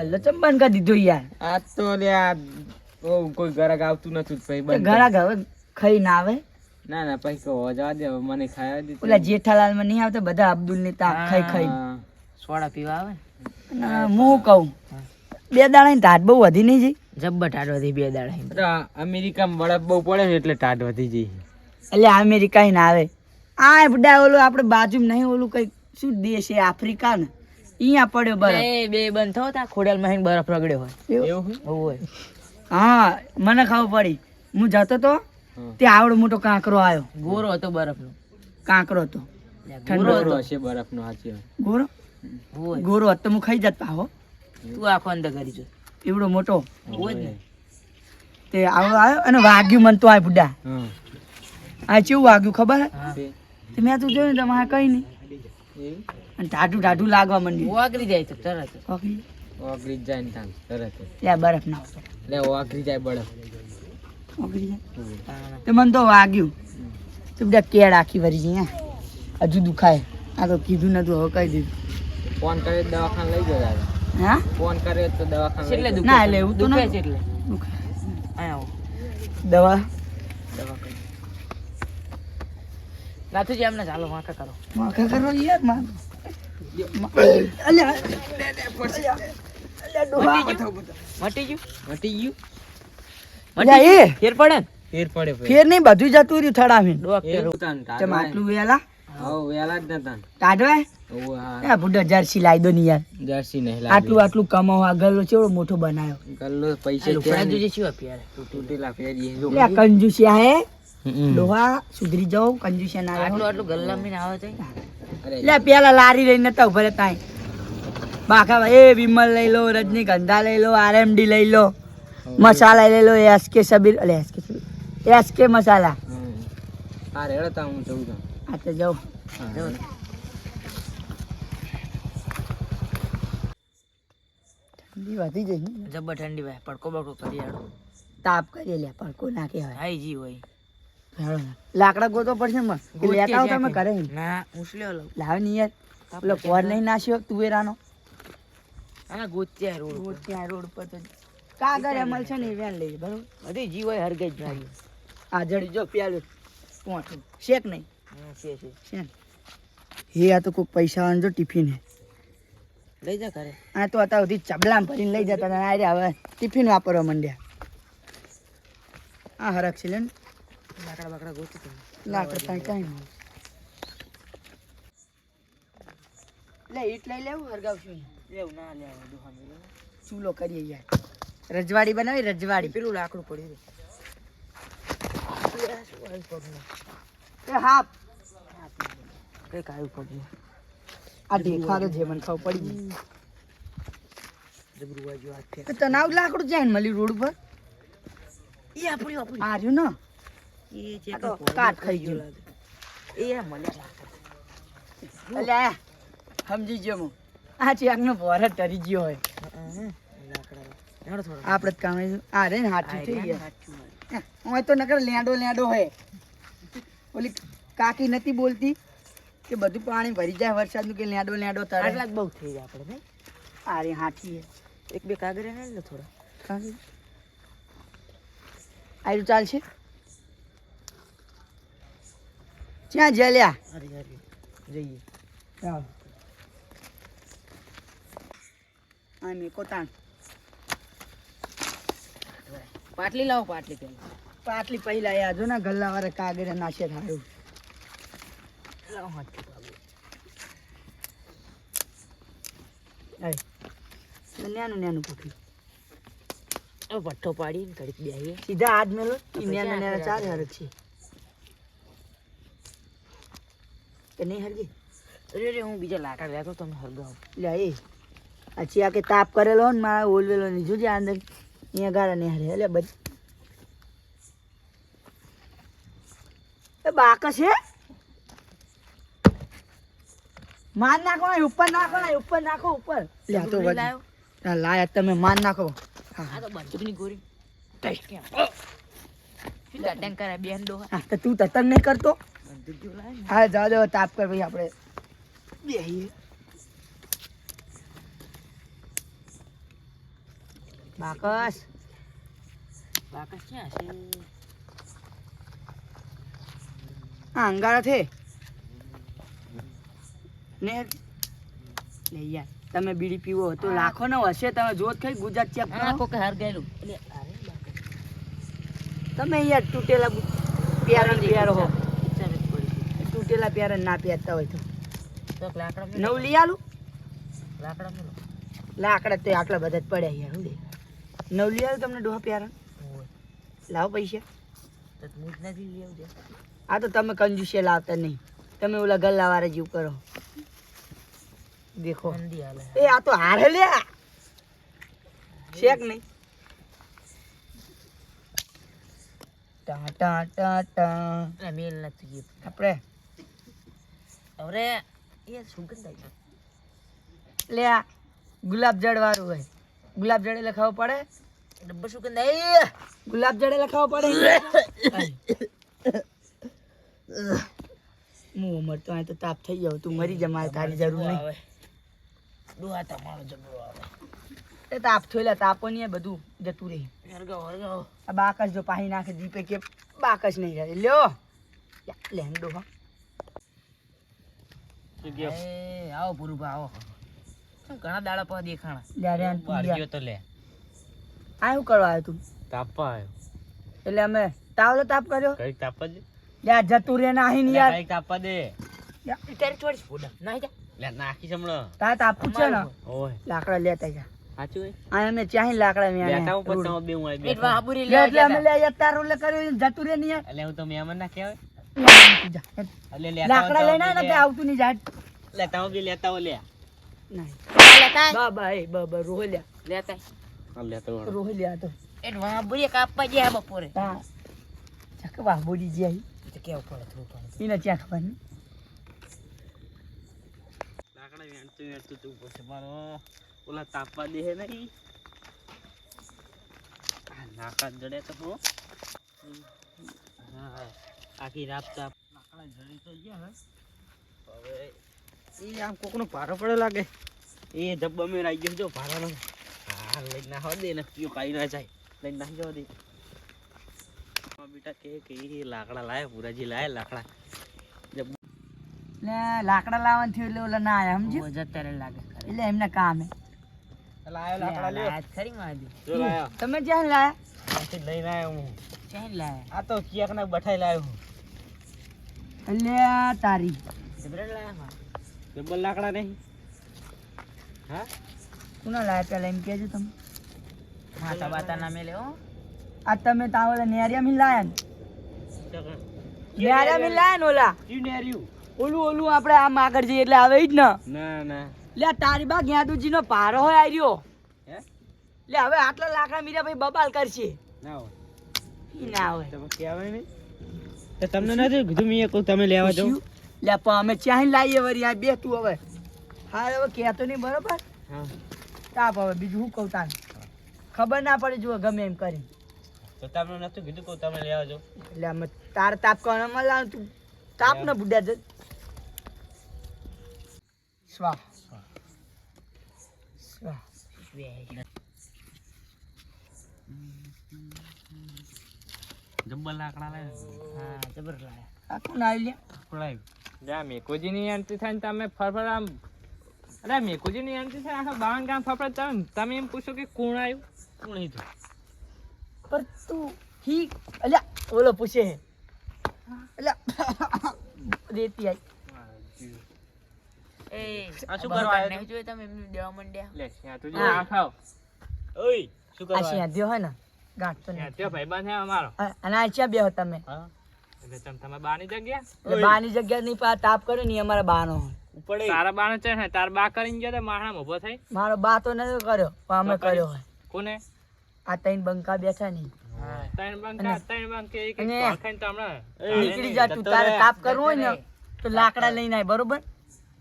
ગલ્લો ચંબન કરી દીધો યાર. આ તો લ્યા ઓ કોઈ ગરાગ આવતું નતું જ પછી બંધ ઘણા હવે ખાઈ ના આવે. ના ના પછી કહો જવા દે મને ખાવા દે ઓલા જેઠાલાલમાં નહીં આવતા બધા અબ્દુલની તા ખાઈ ખાઈ. સોડા પીવા આવે? ના હું કહું. બે દાડા ની તાટ બહુ વધી નહીં જઈ. જબ્બર વધી બે દાડા અમેરિકામાં બરફ બહુ પડે ને એટલે ટાઢ વધી જઈ. એટલે અમેરિકા ના આવે. આ બધા ઓલું આપણે બાજુ નહીં ઓલું કઈ શું દેશ છે આફ્રિકા ને? અહીંયા પડ્યો બરફ. એ બે બંધ થયો તા ખોડિયાલમાં બરફ રગડ્યો હોય. એવું? હોય. હા મને ખબર પડી. હું જતો તો તે આવડો મોટો કાંકરો આવ્યો. ગોરો હતો બરફ નો કાંકરો હતો. ઠંડો હતો. હશે બરફનો વાત. ગોરો? ગોરો હતો હું ખાઈ જતા હો તું આખો અંદર કરી જો. એવડો મોટો. હોય જ ને. તે આવડો આવ્યો અને વાગ્યું મને તો આ બુડા. આ કેવું વાગ્યું ખબર હે? મેં તું જોયું ને તમારે કઈ નહીં? અને ટાઢું ટાઢું લાગવા માંડ્યું. ઓગળી જાય તો તરત. ઓગળી? જાય ને તાન તરત. લે બરફ ના લે ઓગળી જાય બરફ. ઓગળી જાય. તો મને તો વાગ્યું. તો બધા કેળ આખી વરી જઈએ હજુ દુખાય. આ તો કીધું નતું હવે કહી દીધું. ફોન કરે દવાખાને લઈ જજો હા? ફોન કરે તો દવાખાને જજો. દુખે ના, એટલે એવું તો દુખે ના. છે એટલે દુખાય આવો. દવા? દવા નાથુજી એમને ચાલો વાંકા કરો. વાંકા કરો યારમાં ફેર પડે ને ફેર પડે ફેર નહીં બધું જતું રહ્યું થડાવીને. ડોક્ટર. આટલું વેલા? કંજુસિયા હે. ડોહા સુધરી જાઓ કંજુસિયા ના આટલું આટલું ગલ્લામીને આવે છે અરે લે પેલા લારી લઈને નતા ઊભા ત્યાં. બાકા એ વિમલ લઈ લો રજનીગંધા લઈ લો આરએમડી લઈ લો મસાલા લઈ લો એસકે સબીર અલે એસકે સબીર એસકે મસાલા. હા રેડો તા હું જઉં છું. આ તો જાઉં ઠંડી વધી જઈ. જબ્બર ઠંડી ભાઈ પડકો બડકો કરી આડો તાપ કરી લે પડકો ના કહેવાય હાઈ જી હોય. લાકડા ગોતો પડશે ને લેતા આવો તમે કરે ના ઉછલ્યો લો. લાવની યાર. પેલો કોર નહીં નાખ્યો તુવેરાનો હા ગોત્યા રોડ ગોત્યા રોડ પર તો. કાગર અમલ છે ને વેન લઈ બરોબર? બધી જીવો હરગાઈ જ મારી આ જડી જો પ્યાલો. પોઠું શેક નહીં. છે છે. છે હે આ તો કોઈ પૈસા વાળો જો ટિફિન હે. લઈ જા કરે આ તો અત્યાર સુધી ચબલામ ભરીને લઈ જતા અરે હવે ટિફિન વાપરવા માંડ્યા. આ હરક છે લેન ને. લાકડા બાકડા ગોતી તમે લાકડા કાંઈ કાંઈ નહીં લે ઈટ લઈ લેવું હરગાવશું લેવું ના લેવું લેવું. ચૂલો કરીએ યાર. રજવાડી બનાવી રજવાડી. પેલું લાકડું પડ્યું એ હા કઈ કાયું પડ્યું આ છે મને ખબર પડી જબરું વાજુ હાથ ફેંક. કે તને આવું લાકડું જાય ને મળ્યું રોડ પર એ આપણું આપણી આ ને? એ જે તો કાટ ખાઈ ગયું એ મળે અલ્યા સમજી ગયો હું આ ચેકનો ભોર ટરી ગયો હોય લાકડા હેડો થોડો આપણે જ કામ આ રે ને હાથું થઈ ગયા હું તો નકર લેંડો લેંડો હોય ઓલી કાકી નથી બોલતી કે બધું પાણી ભરી જાય વરસાદનું કે લેંડો લેંડો આટલા તરે જ બહુ થઈ જાય આપણે નહીં આ રે હાથી હે એક બે કાગરે ને થોડા કાકી આયરું ચાલશે ક્યાં જલ્યા? જઈએ. ચાલો. આ પાટલી લાવો પાટલી પેલા પાટલી પહેલા યાર જો ને ગલ્લા વાળા કાગળ નાશે પાડો. આય નાનું નાનું પકડી હવે પઠ્ઠો પાડીને ઘડીક બેહીએ. સીધા હાથ મેલો? ચાર. હરક છે. કે નહીં હરગી અરે અરે હું બીજા લાકડા લેતો તમને હરગાવ લે એ. અચ્છી આ કે તાપ કરેલો ને મારા ઓલવેલો ની જોજે આ અંદર અહીંયા ગાળા ને હરે એટલે બધ એ બાકસ છે માન નાખો ને ઉપર નાખો ને ઉપર નાખો ઉપર. લે આ તો જબરું વધ- લાયો. આ લાયા તમે માન નાખો. હા આ તો બંદૂકની ગોરી ટેસ્ટ. કેમ શું તટંગ કરે બેન ડોહા? હા તો તું તતંગ નહીં કરતો. બંદૂક જેવું લાવે ને હા જાઓ જાઓ તાપ કર ભાઈ આપણે. બેહીએ. બાકસ. બાકસ ક્યાં છે? આ અંગારા છે. ને લે યાર તમે બીડી પીવો તો લાખો નો હશે. તમે જોત ખાઈ ગુજરાત ચેપ કરો. કોકે હાર ગયેલું. તમે યાર તૂટેલા પ્યારો પ્યારો હો. તૂટેલા પ્યારા ના પહેરતા હોય તો. નવ લઈ આલું? લાકડા તો આટલા બધા જ પડ્યા યાર હું નવ લઈ આલું તમને ડોહા પ્યારા. લાવો પૈસા. આ તો તમે કંજુસે લાવતા નહીં. તમે ઓલા ગલ્લાવાળા જેવું કરો. દેખો. એ આ તો હારે લે. શેક નહીં. ટા ટા ટા ટા. મેલ નથી આપણે અરે એ સુગંધ આવી. લે આ ગુલાબ જળ વાળું હોય. ગુલાબ જળે એટલે ખાવું પડે? ડબ્બો સુગંધ આવી ગુલાબ જળે એટલે ખાવું પડે હું મરતો આ તો તાપ થઈ જાવ તું મરી જમાય તારી જરૂર નહીં. આવે ડોહા તમારો જબરો આવે. એ તાપ થોયલા તાપો નહીં બધું જતું રહે. હરગાવ હરગાવ. આ બાકસ જો પાહી નાખે દીપે કે બાકસ નહીં રહે. લ્યો. લે એ આવો પુરુભા આવો. શું ઘણા દાડા પર દેખાણા? લે રે તું તો લે. આ શું કરવા આવ્યો તું? તાપ આવ્યો. એટલે અમે તાવલો તાપ કર્યો? કઈ તાપ જ? યાર જતું રે નાહી ને યાર. કઈ તાપ દે તારે છોડીશ ફોડા ના જા. લે નાખી છે ને? ઓય. લાકડા લેતા જા. સાચું આ અમે ચાહી લાકડા મેં બેઠા હું રૂડ. બે હું આવી પેટ બેઠો. લે એટલે અમે લે યાર તારું લે કર્યું જતું રે નહીં યાર. એટલે હું તો મહેમાન ના કહેવાય. લાકડા લઈને આવે ને આવતું નહીં જાત લે. લેતા હો બી લેતા લે. લેતા આય. બા બા એ બા બા રોહલ્યા લેતા. રોહલ્યા તો એ વાહબુરી કાપવા ગયા બપોરે. તા ચક વાહ જે આવી તો કેવું પડે થોડું ઘણું. એને ક્યાં ખબર લાકડા વેણતું વેણતું તું પછી મારો. ઓલા તાપવા દે હે નહીં. આ નાકા જડે તો હા, આખી રાત તાપ લાકડા જડી તો ગયા હવે એ આમ કોકનો ભારો પડે લાગે. એ ધબ્બા મેં આવી ગયો જો ભારાનો. હા લઈ ના હો દે ને પીઓ કાઈ ના જાય. લઈ ના જવા દે. બેટા કે કે લાકડા લાય પુરાજી લાયા લાકડા. ને લાકડા લાવવાનું થયું એટલે ઓલા ના આયા સમજ્યું? બહુ જતા રહે લાગે. એટલે એમને કામ. હે લાયો જો લાયો. તમે જ્યાં લાયા? લઈને આવ્યો હું. ચાલ લાયા? આ તો ક્યાંક ના બઠાઈ લાવ્યો હું. એટલે તારી. ડબલ લાકડા નહીં? હા? કોના લાયા પેલા એમ કેજો તમે. માતા બાતા ના મેલે હો. આ તમે તાવળે નેરિયા મિલ લાયા ને? નેરિયા મિલ લાયા ને ઓલા? ઈ નેરિયું? ઓલું ઓલું આપણે આમ આગળ જઈએ એટલે આવે જ ને. ના ના. લે આ તારી બા જ્ઞાતુજી નો પારો હોય આર્યો. હે? લે હવે આટલા લાકડા મીરા ભાઈ બબાલ કરશે. ના હોય. ના હોય. તમે કહેવાય નહીં? તો તમને નથી કીધું મેં કહું તમે લેવા જાઓ. પૂછ્યું? લે પણ અમે ચાહીને લાવીએ વળી? આ બે તું હવે. હા હવે કહેતો નહીં બરોબર? હા. તાપ હવે બીજું શું કહું તાને? ખબર ના પડે જો ગમે એમ કરી તો તમને નથી કીધું કહું તમે લેવા જાઓ? એટલે અમે તાર તાપ કરવાનો લાવ તું તાપ ન બુડ્યા જ. સ્વાહ. સ્વાહ. જબ્બર લાકડા લાવ્યા હા જબર લાયા. આખું કોણ આવી લે પડાયું જા મેકોજીની એન્ટ્રી થાય ને તમે ફરફર આમ અરે મેકોજીની એન્ટ્રી થાય આખા બાવન ગામ ફરફર તમે તમે એમ પૂછો કે કોણ આવ્યું? કોણ હતું પર તું હી અલ્યા ઓલો પૂછે હે. અલ્યા રેતી આવી એ આ શું કરવા આવ્યો તમે એમ દેવા મંડ્યા. લે ત્યાં તું. આ ખાવ ઓય શું આ કરવા શિયાદ્યો હોય ને ગાંઠ તો ત્યાં નહીં ત્યાં ભાઈબંધ હે અમારો. અને આ ચ્યાં બેહો તમે? એટલે તમે તમે બાની જગ્યા? એટલે બાની જગ્યા નહીં પા તાપ કરે ની અમારા બાનો. ઉપડે. તારા બાને છે ને તાર બા કરીને ગયો તો માણા ઊભો થઈ. મારો બા તો નથી કર્યો પણ અમે કર્યો હોય. કોને? આ તૈન બંકા બેઠા ની. તૈન બંકા તૈન બંકે એક ખાઈને તો હમણાં નીકળી જા તું તારે તાપ કરવો હોય ને તો લાકડા લઈને આય બરોબર?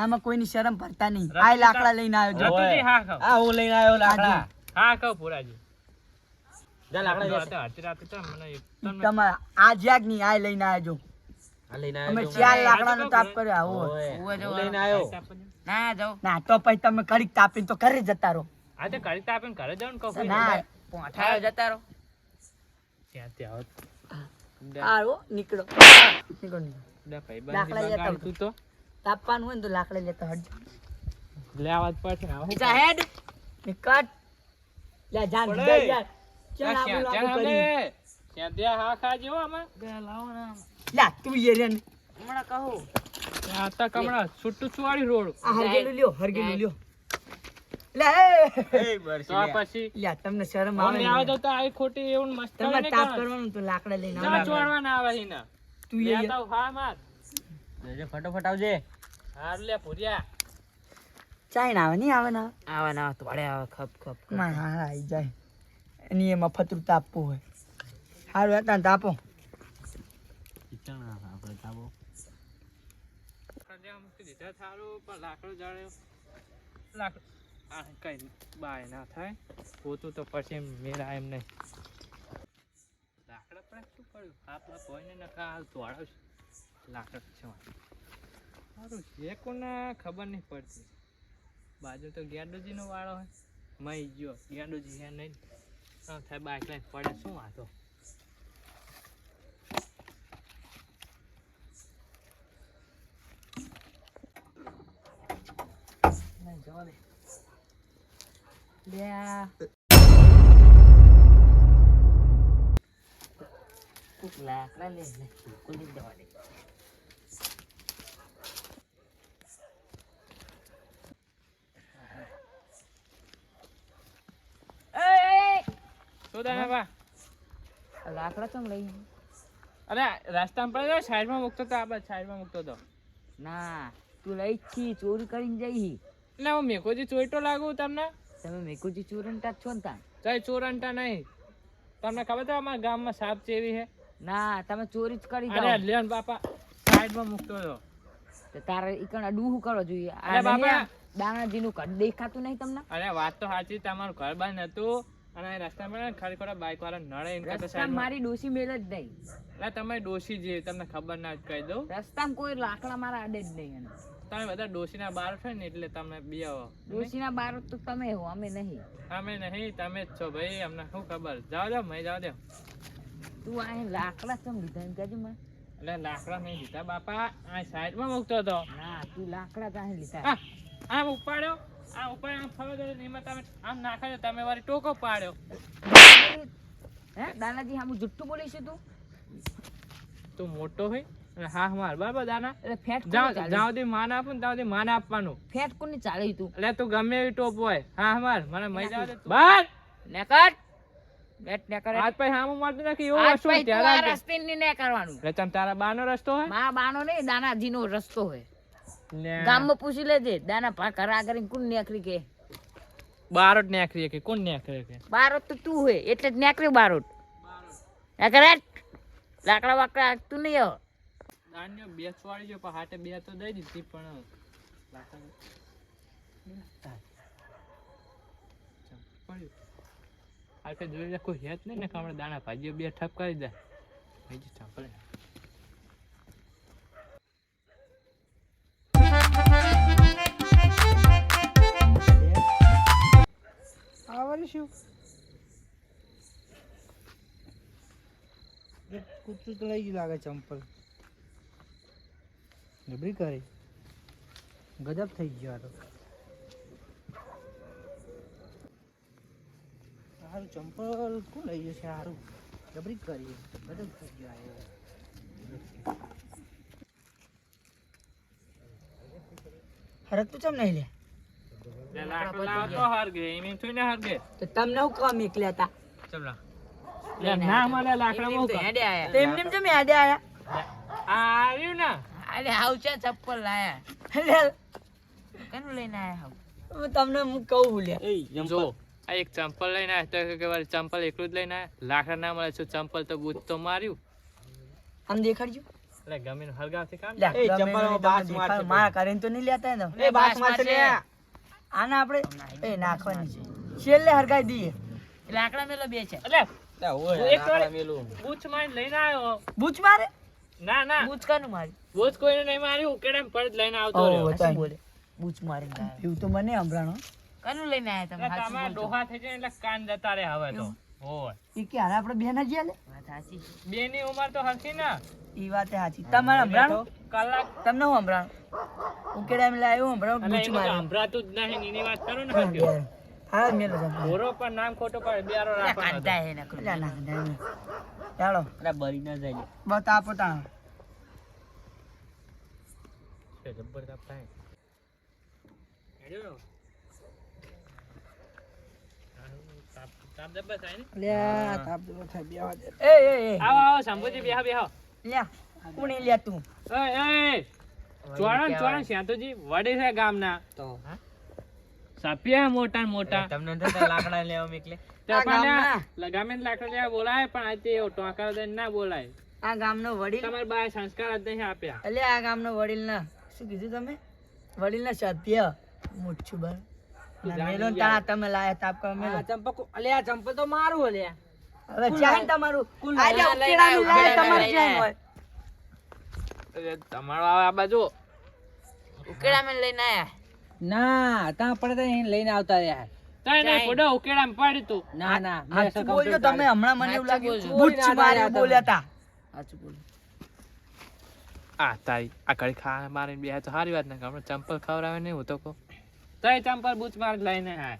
આમાં કોઈની શરમ ભરતા નહીં. આ લાકડા લઈને આવ્યો. જો હા હું લઈને આવ્યો લાકડા. હા ખાઓ પુરાજી. તમારા આ આ લઈને અમે ચાર આ લાકડાનો તાપ કર્યો આવો. લઈને આવ્યો ના જાઓ. ના તો પછી તમે કડીક તાપીને તો ઘરે જતા રહો. હા તો ઘરે તાપીને ઘરે જાઓ ને કહું ના પોઠાયો જતા રહો. ત્યાં ત્યાં આવો નીકળો. નીકળો નીકળો. લાકડા તું તો. તાપવાનું હોય ને તો લાકડા લેતા હટ લેવા જ પડશે હેડ નીકળ લે જાન. યાર એ તમને શરમ આવે ને? આવી ખોટી એવું મસ્ત તાપ કરવાનું તો લાકડા લઈને ના આવો. આવે તું માર. ફટાફટ આવજે. હાર લે ભૂર્યા. ચાઈ ના આવે નહીં આવે ના? આવા ના તોડે આવે ખપ ખપ. હા હા જાય. એની એમાં ફતરું તાપવું હોય. સારું હતા ને તાપો કઈ બાય ના થાય. પોતું તો પછી મેળા એમ નહીં. લાકડા પણ શું કર્યું? આપણે કોઈને નકા હાલ તોડાવશે લાકડા છે સારું છે કોને ખબર નહીં પડતી. બાજુ તો ગેડોજીનો વાળો હોય. મય ગયો. ગેડોજી હે નહીં. થાય બાઇક પડે શું વાંધો? જવા દે. લાકડા લે લે કુલી જવા દે શું દાદા બા આ લાકડા ચમ લઈ અરે રસ્તામાં પડ્યો સાઈડમાં મૂકતો તો આ સાઈડમાં મૂકતો તો. ના તું લઈ છી ચોરી કરીને જઈ ના હું મેકોજી ચોઈટો લાગુ તમને? તમે મેકોજી ચોરંટા છો ને તાન જય ચોરંટા નહીં. તમને ખબર છે અમારા ગામમાં સાપ ચેવી છે? ના તમે ચોરી જ કરી અરે લેન બાપા સાઈડમાં મૂકતો હતો તો તારે ઈકણ આ ડૂહું કરવો જોઈએ? અરે બાપા. દાણાજીનું કદ દેખાતું નહીં તમને? અરે વાત તો સાચી તમારું ઘર બંધ હતું. અને રસ્તામાં ખાલી ખોટા બાઇક વાળા નડે એમ રસ્તામાં મારી ડોસી મેલ જ નહીં. એટલે તમે ડોસી જે તમને ખબર ના જ કહી દઉં. રસ્તામાં કોઈ લાકડા મારા અડે જ નહીં એને. તમે બધા ડોસીના બાર છો ને એટલે તમે બે આવો. ડોસીના બાર તો તમે હો અમે નહીં. અમે નહીં તમે જ છો ભાઈ અમને શું ખબર? જાઓ જાઓ મેં જાઓ દે તું આ લાકડા ચમ લીધા એમ કહેજો મેં એટલે લાકડા નહીં લીધા બાપા આ સાઈડમાં મૂકતો હતો. ના તું લાકડા કાંઈ લીધા. આમ ઉપાડ્યો? આ ઉપર આમ ફરો દો એમાં તમે આમ નાખો તમે વારી ટોકો પાડ્યો. હે દાનાજી હામું જુઠ્ઠું બોલીશ તું? તું મોટો હોય અને હા માર બરાબર દાના. એટલે ફેટ જાઓ કોને ચાલે? માન આપું ને ત્યાં માન આપવાનું. ફેટ કોને ચાલે તું? એટલે તું ગમે એવી ટોપ હોય. હા માર મને મઈ જાવ દે બાર! નેકર. બેટ નેકર. આજ પછી હામું મારતું નથી એવું તું રસ્તે ને કરવાનું. એટલે તમ તારા બાનો રસ્તો હોય? મા બાનો નહીં દાનાજી નો રસ્તો હોય. ગામમાં પૂછી લેજે. દાના પા ઘર આગળ કોણ નેકરી કે? બારોટ નેકરી કે કોણ નેકરે કે? બારોટ તો તું હે એટલે જ નેકરી બારોટ. નેકર લાકડા વાકડા તું નહીં આવ દાંડિયો બે ગયો પણ હાટે બે તો દઈ દીધી પણ. હાટે જોઈ કોઈ હેત નહીં ને કે દાણા ભાજીઓ બે ઠપ કરી દે બીજું સાંભળે શું? કૂતરું તો લઈ ગયું લાગે ચંપલ ગબરી કરી. ગજબ થઈ ગયો આ તો. સારું ચંપલ કોણ લઈ જશે? સારું ગબરી કરી. ગજબ થઈ ગયો આ હરક તું ચમ નહીં લે? તમને હું કામ એકલ્યા હતા? ચલ. લા લે ના મળે લાકડા બહુ કામ. હેડે આયા. તેમને એમ તમે આડે આયા? આવ્યું ને? અરે હાવ છે ચપ્પલ લાયા. એટલે લઈને આયા હાવ? તમને હું કહું લે. જો આ એક ચંપલ લઈને આવ્યા તો કે ચંપલ એકલું જ લઈને આવ્યા લાકડા ના મળે છે ચંપલ તો બૂટ તો માર્યું. આમ દેખાડજો. એટલે ગમે હળગાવથી કામ લે એ ગમે બાસ તમે મારા કરીને તો નહીં લેતા ને એ બાસ મારશે. આને આપણે એ નાખવાની છે. છેલ્લે હરગાઈ દઈએ. લાકડા મેલો બે છે. એટલે એક વાર- લાકડા મેલું. બૂચ મારીને લઈને આવ્યો. બૂચ મારે? ના ના. બૂચ કાનું મારી. બૂચ કોઈને નહીં માર્યું ઉકેડે લઈને આવતો રહ્યો. બોલે. બૂચ મારીને એવું તો મને સંભળાણો. કનું લઈને આયા તમે? તમારા ડોહા થઈ જાય એટલે કાન જતા રહે હવે તો. હોય ઈ કે હાલ આપણે બેન જ લે વાત સાચી બે ઉંમર તો હરખી ના. ઈ વાત સાચી તમારે સંભળાણું કલાક. તમને હું સંભળાણું ઉકેડા સંભળાવું એટલે બૂચ એનું મારી સંભળાતું જ નહીં એની વાત કરો ને. હા મેલો ઘોરો પર નામ ખોટો પર બેરો રાખવાનો કાંતા હે નકરું. એટલે ના ના ચાલો. અરે બરી ના જાય. બતા પોતા એ જબ્બર તાપ થાય. હેડ્યો મોટા મોટા તમને લાકડા લેવા મોકલે તે ને લાકડા લેવા બોલાય પણ આજે એવો ના બોલાય આ ગામનો વડીલ તમારે બાય સંસ્કાર જ આપ્યા એટલે આ ગામનો વડીલ ના શું કીધું તમે વડીલ ના સત્ય મોટું મેલો તાણા તમે લાયા તાપ કરો મેલો. ચંપક અલે આ ચંપક તો મારું અલે હવે ચાહે તમારું. આજે લાયા? ઉકેડાનું લાયા તમારે લઈને ચાહે હોય. તમારો આ બાજુ. ઉકેડામાં લઈને આયા. ના તા પડે તો લઈને આવતા યાર તઈ નહીં ફોડો ઉકેડામાં પડી તું. ના ના સાચું બોલ્યો તમે હમણાં મને એવું લાગ્યું બુચ મારી બોલ્યા તા. સાચું બોલ. આ તારી આ ઘડી ખા મારીને બે તો સારી વાત ના હમણાં ચંપલ ખવડાવે નહીં હું તો કહું. તઈ ચંપલ બૂચ માર લઈને હા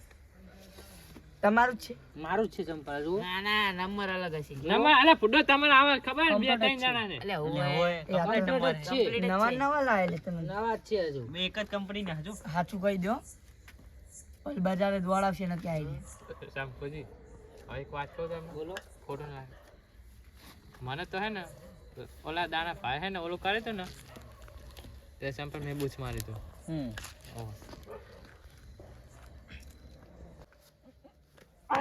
તમારું જ છે? મારું જ છે ચંપલ જો ના ના નંબર અલગ હશે. નંબર અલે ફોડો તમને આવે ખબર? બે ત્રણ જણા ને અલે હોય. એ નંબર છે. નવા નવા લાયેલે તમે નવા છે હજુ. મે એક જ કંપની ને હજુ. સાચું કહી દો. ઓલી બજારે દોડાવશે ને ક્યાં આવી શંભુજી હવે એક વાત કહું તમે બોલો. ખોટું ના મને તો હે ને ઓલા દાણા ભાઈ હે ને ઓલું કરે તો ને તે ચંપલ મેં બૂચ મારી તું. હમ. ઓહ. એ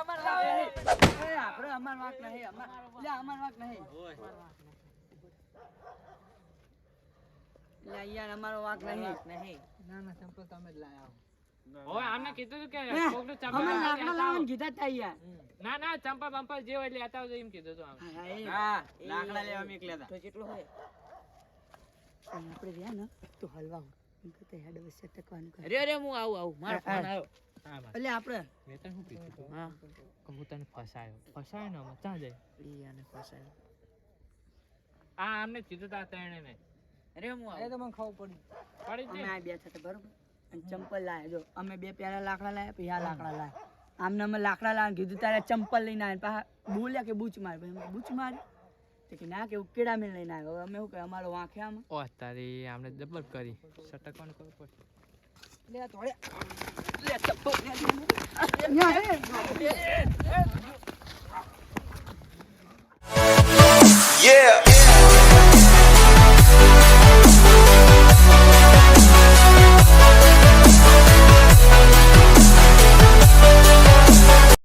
અમાર વાંક નહીં. અમાર વાંક નહીં. અમાર- એટલે અમાર વાંક નહીં. એટલે યાર અમારો વાંક નહીં. ના, ના, ચંપલ તમે જ લાયા ઓય આમને કીધું તું કે કોકનું અમે લાકડા આવો. કીધા તા યાર. ના ના ચંપા બંપલ જે હોય લેતા આવજો એમ કીધું તું આમ હા, હા, એ. હા લાકડા લેવા મોકલ્યા હતા તો જેટલો હોય. આપણે રહ્યા ને તો હલવા હો. હેડ હવે સટકવાનું કરે. અરે અરે હું આવું આવું. મારો ફોન આવ્યો. એટલે આપણે. મેં તને શું કીધું હા. હું તને ફસાયો. ફસાયો ને અમે ક્યાં જાય? ઈ આને ફસાયો. આ આમને કીધું તા ત્રણે ને અરે હું આવું. તો મને ખબર પડી. પડી અમે આ બરોબર? અને ચંપલ લાયા. જો અમે બે પ્યાલા લાકડા લાયા પછી આ લાકડા લાયા. આમને અમે લાકડા લાયા કીધું તારે ચંપલ લઈને આવ્યા પાછા બોલ્યા કે બૂચ માર. પછી બૂચ મારી. કે ના કે ઉકેડા મેં લઈને આવ્યો. અમે શું કહે અમારો વાંખે આમ. ઓ તારી આમને ડબલ કરી. સટકવાનું કરવું પડે. લે થોડે Yeah.